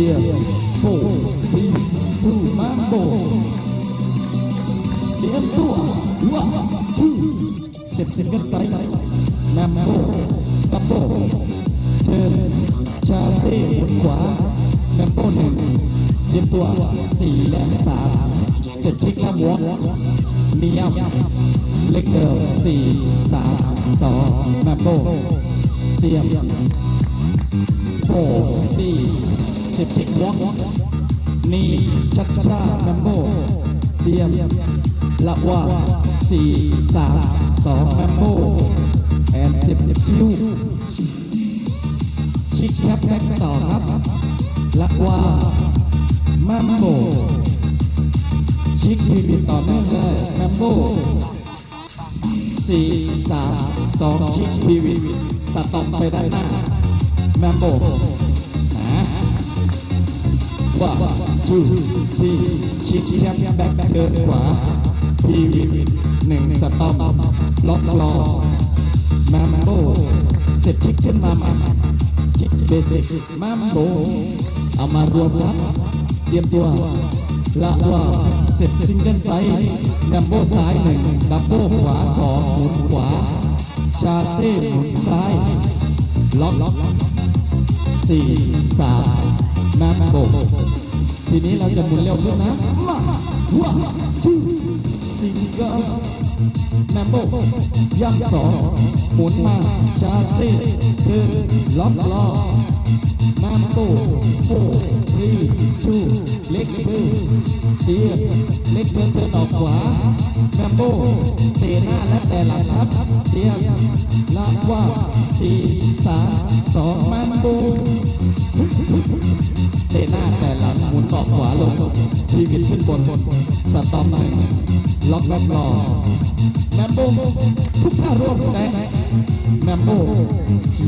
เดียวโฟทีทูมาโบเตรียมตัวว่าชื่อเสร็จสิงกันไซแมมโบกับโบเชิญชาเซ่บนขวาแมมโบหนึ่งเตรียมตัวสี่และสามเสร็จชิกและวอล์เนียมเล็กเดิมสี่สามสองแมมโบเตรียมโฟสี่ สิบสิบวอกนี่ชักชาแมมโบเตรียมละว่าสี่สามสองแมมโบแอนสิบคิวชิคแคปแบ็กต่อครับละว่าแมมโบชิคพีบีต่อเนื่องเลยแมมโบสี่สามสองชิคพีบีสต็อปไปได้หน้าแมมโบ ว่าจูที่ชิคแคปแบ็คเดินขวาพีวิหนึ่งสต็อปล็อกรอแมมโบเสร็จชิคขึ้นมาใหม่ชิคเบสิกแมมโบเอามารวมครับเตรียมตัวละว่าเสร็จซิงเกิลไซส์แมมโบซ้ายหนึ่งดับโบขวาสองหมุนขวา ชาเซ่หมุนซ้าย ล็อกล็อกสี่สาม น้ำโบกทีนี้เราจะหมุนเร็วขึ้นนะมาว้าชื่อสี่ก็น้ำโบกย่ำสองหมุนมาชาซีเธอล็อกล้อน้ำโบกโฟ รีชูเล็กเบอเตียเล็กเบอร์เธอออกขวาน้ำโบเตะหน้าและแต่หลังครับเตียละว่าสี่สามสองมันโบเตะหน้าแต่หลังหมุนออกขวาลงทีวิตขึ้นบนบนสตอมหนึ่งล็อกล็อกรอแมมโบทุกท่าร่วมแต่แมมโบ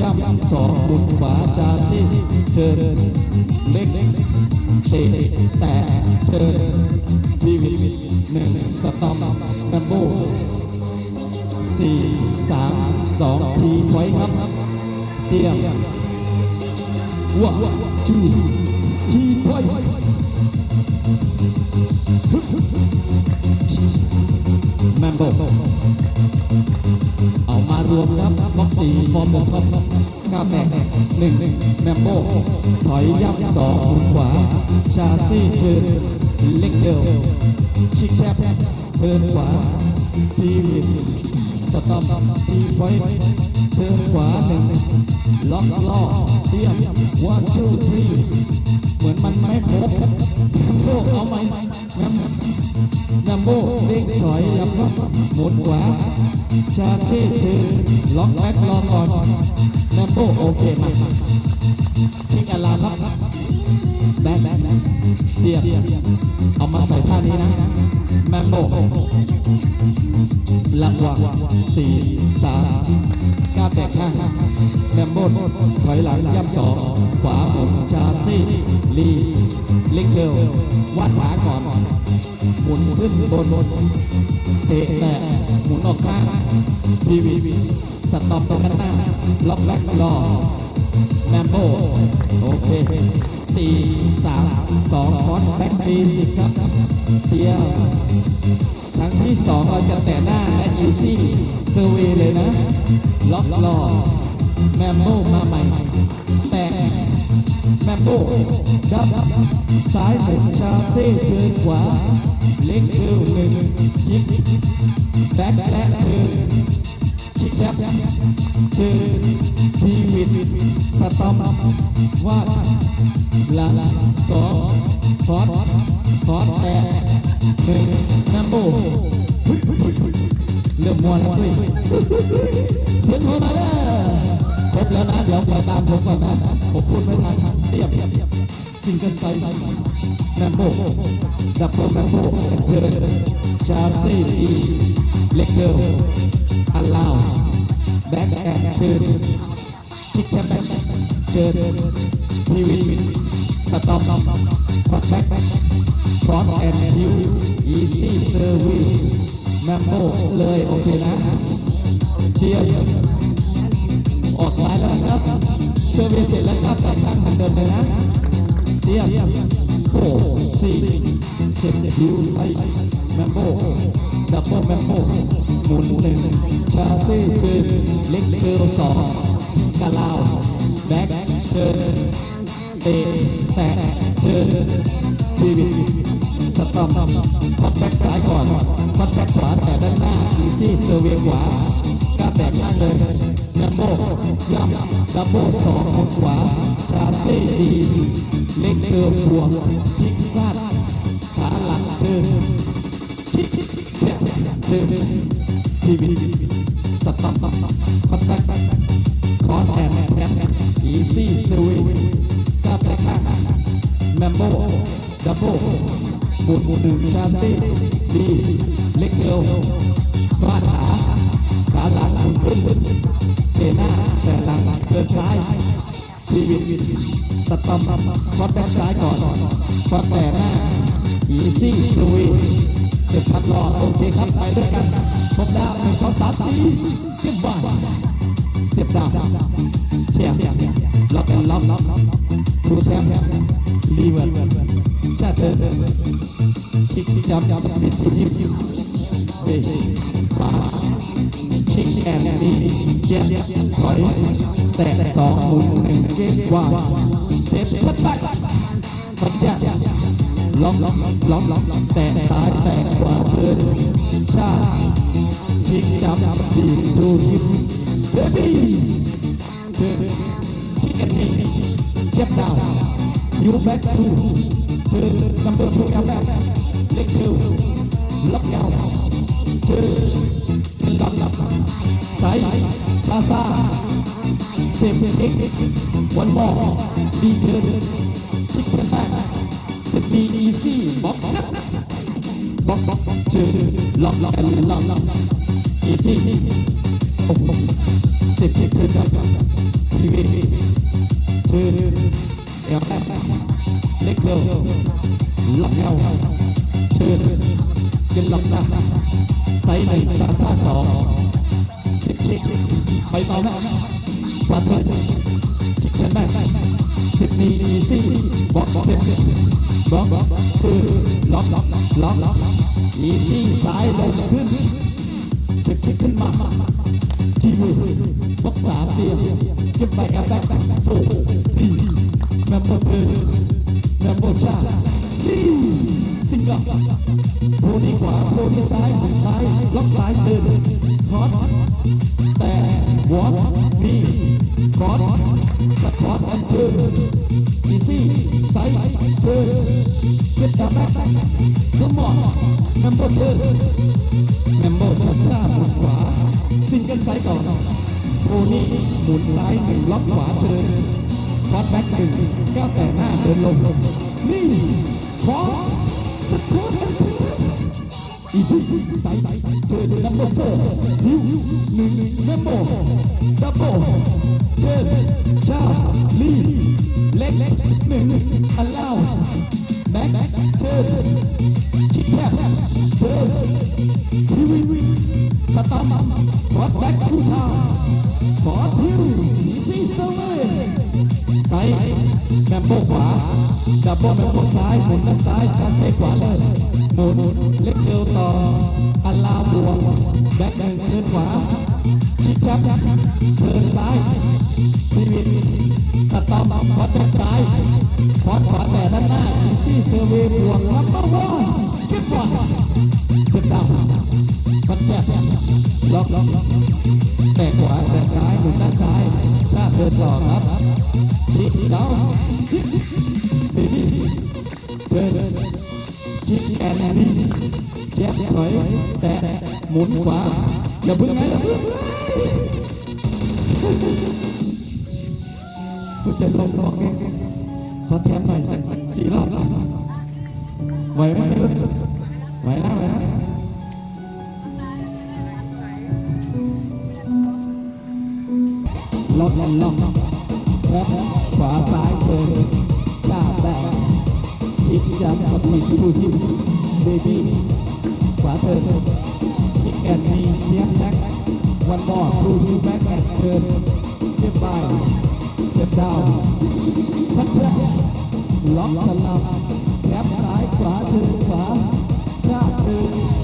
ย่ำสองหมุนขวาชาซี่เชิญเล็กเตะแต่เชิญทีวิหนึ่งสต็อมแมมโบสี่สามสองทีไว้ครับ เตรียมว่าจูทีไว้แมมโบเอามารวมครับบ็อกสี่ฟอร์มบกท็อปก้าวแตก หนึ่งแมมโบถอยยับสองหมุนขวา ชาซี่เชิญเล็กเดิมชิคแคปเทินขวา ทีวินสตอมทีไฟเทินขวาหนึ่งล็อกล้อเตียมวันชูทรีเหมือนมันไม่ครบโบเอาไหมนัมโบเด้งถอยยับหมุนขวา ชาเซ่เทินล็อกแบ็ครอก่อน นัมโบโอเคมาชิคอลาครับ แบ็คเตรียมเอามาใส่ท่านี้นะแมมโบหลังวังสี่สามก้าวแตกข้างแมมโบถอยหลังย่ำสองขวาหมุนชาซี่ลีล็กเกิลวาดขาก่อนหมุนขึ้นบนเตะแต่หมุนออกข้างพีวีสต็อปตรงกันหน้าล็อกแบ็ครอ แมมโบโอเคสี่สามสองฟอสแบ็คสี่สิบครับเที่ยบครั้งที่สองเราจะแต่หน้าและอีซี่เซอร์เวเลยนะ ล็อกรอแมมโบมาใหม่ แต่แมมโบดับซ้ายหมุนชาเซ่เชิญขวา เล็กเอวหนึ่งชิคแบ็คและเชิญ ชิคแคปเชิญทีวิดสตอมวาดหลังสองฟอสฟอสแต่หนึ่งแมมโบเริ่มมัวแล้วด้วยเสียงโทรมาแล้วครบแล้วนะเดี๋ยวไปตามผมก่อนนะผมพูดไม่ทันเทียบซิงเกิลไซส์แมมโบดับเบิลแมมโบเธอชาซีอีเล็กเกิล อัลลาวแบ็กแอนเชิญชิคแคปแบ็กเชิญทีวีสต็อปควักแบ็กฟรอนต์แอนด์ดิวอีซี่เซอร์วิสแมมโบเลยโอเคนะเทียบออกซ้ายแล้วครับเซอร์วิสเสร็จแล้วครับแต่งตั้งเหมือนเดิมเลยนะเดียมโฟสี่สิบฮิวไซแมมโบ ดับเบิลแมมโบหมุนหนึ่งชาเซ่เจอเล็กเกิลสองกะลาวแบ็คเจอเตะแตะเจอทีวีสตอมพัดแบ็คซ้ายก่อนพัดแบ็คขวาแต่ด้านหน้าอีซี่เซอร์เวียขวากาแบกล่างเลยแมมโบยับดับเบิลสองคนขวา ชาเซ่ดีเล็กเกิลบวกพลิกพลาดขาหลังเจอ ทเทีวีสตอมพัดแบ็คคอร์แอนแท็บอีซี่เซวียกาแบกล่างแมมโบดับเบิลหมุนหมุนหนึ่งชาซีดีเล็กเร็วฟาดขาขาหลังหมุนขึ้นเทน้าแต่หลังเดินซ้ายทีวินสตอมฟอดแบ็กซ้ายก่อนฟอดแต่หน้าอีซี่สวี เสร็จพัดรอโอเคครับไปด้วยกันพบดาวหนึ่งสองสามสี่เก็บบ้านเสียบดาวเชียร์ล็อกแอนล็อกดูแทมลีเวอร์ชาเตอร์ชิคจับจับติดทิมเฮ้ปาชิคแอนนี่เจียถอยแตะสองหมุนหนึ่งเก็บว่างเซฟพัดไปพัดจัด ล็อกล็อกล็อกล็อกแตะซ้ายแตะขวาเดินชาชิคจับดีทูทิมเบบี้เจอชิคแอนนี่เจ็บดาว you back to to number two come back leg two lock out to lock lock สายซาซาเซฟเช็ค one more ดีเทิร์นชิคกันแบ็ค สิบดีอีซี่บ็อกซ์บ็อกบ็อกเจอล็อกล็อกล็อกล็อกอีซี่โอ้โหสิบเช็คเทิร์นกับทีวีเจอเอลแบ็คเล็กเร็วล็อกเอวเชิญกินล็อกนะไซส์หนึ่งสามห้าสองสิบชิคไปต่อแม่ปลาเถิดชิคกัน แม่สิบนีอีซี่บอกสิบบอกเชิญล็อกล็อกล็อกล็อกอีซี่ซ้ายลงขึ้นสิบขึ้นมาทีมือบอกสามเดียวเก็บไปแอบแบ็คโฟร์แม่บอกเธอแมมโบชาสิงห์โพดีขวาโพดีซ้ายหมุนซ้ายล็อกซ้ายเชิญฮอต วอตมีคอร์สสปอร์ตแอนเชิญอีซี่ไซส์เชิญเก็ตดาแบ็คขมอนแมมโบเชิญแมมโบชาชาหมุนขวาซิงเกิลไซส์ก่อนโพนี่หมุนซ้ายหนึ่งล็อกขวาเชิญคอร์ดแบ็กหนึ่งก้าวแต่หน้าเดินลงนี่ขอสะพกอีซี่ใส่เจอดับเบิลโฟฮิวหนึ่งนัมเบอร์ดับเบิลเจอชาลีเล็กหนึ่งอัวแบ็กเชิค แคบเจอทีวีสตาร์มคอร์ดแบ็กทูทาขอทิวอีซี่เซ้ายแมมโบขวาดับเบิลแมมโบซ้ายหมุนด้านซ้ายชาเซ่ขวาเลยหมุนเล็กเร็วต่ออัน ชิคดาวบีบีเดินชิคแอนนี่เจ็บถอยแต่หมุนขวาอย่าพึ่งไงอย่าพึ่งกูจะลงรอเองขอแถมหน่อยสักสี่รอบไหวไหมไหวนะไหวนะล็อกล็อกล็อกและ ขวาซ้ายเจอชาแบกชิดจับสปีดผู้ที่เบบี้ขวาเธอชิคแอนนี่เชียบแบ็กวันบอลทูทูแบ็กแอนเทิร์นเรียบไปเซตดาวพัชชะล็อกสลับแคบซ้ายขวาถึงขวาชาถึงชิ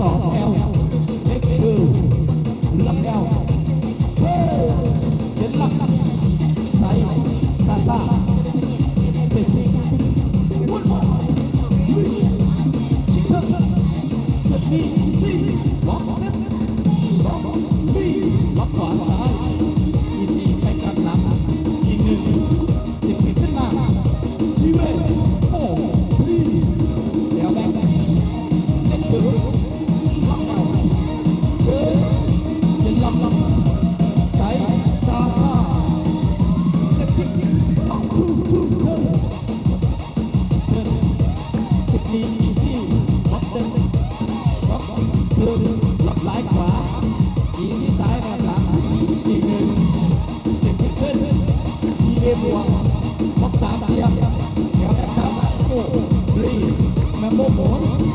บ แมม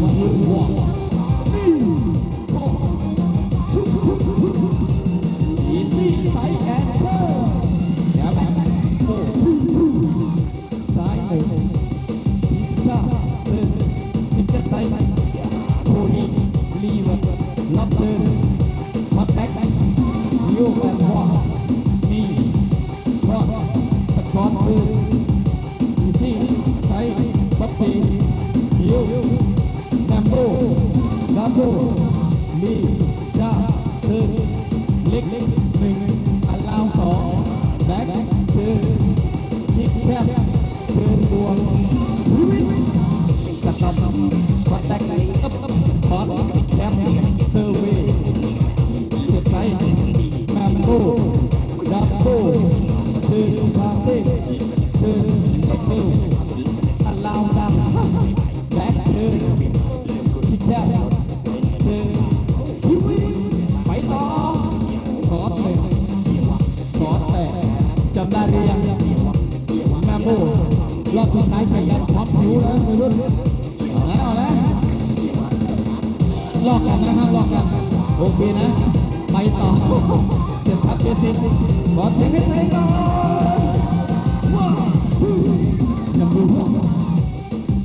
วันยูวอ โอ้รอบสุดท้ายขยันพับผิวแล้วไปรุ่นเอาแล้วเอาแล้วลอกกันนะครัะลอกกันโอเคนะ ไปต่อเสร็จครับเบสิกบอลเซ็นให้ไหนก่อนยังดู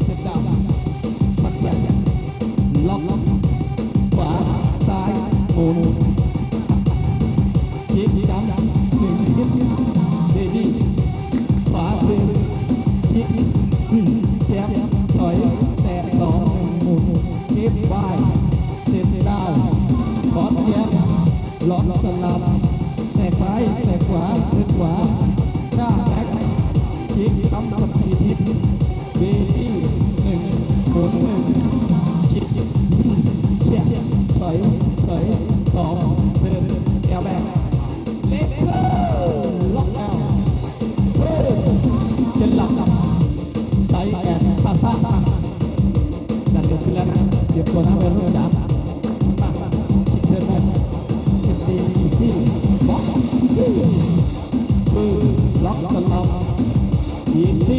เสร็จดาวปัแจ็คล็อกขวาซ้ายโอ้ สิบใบสิบดาวขอเสียงหลอนสนาบ ล็อกสลับอีซี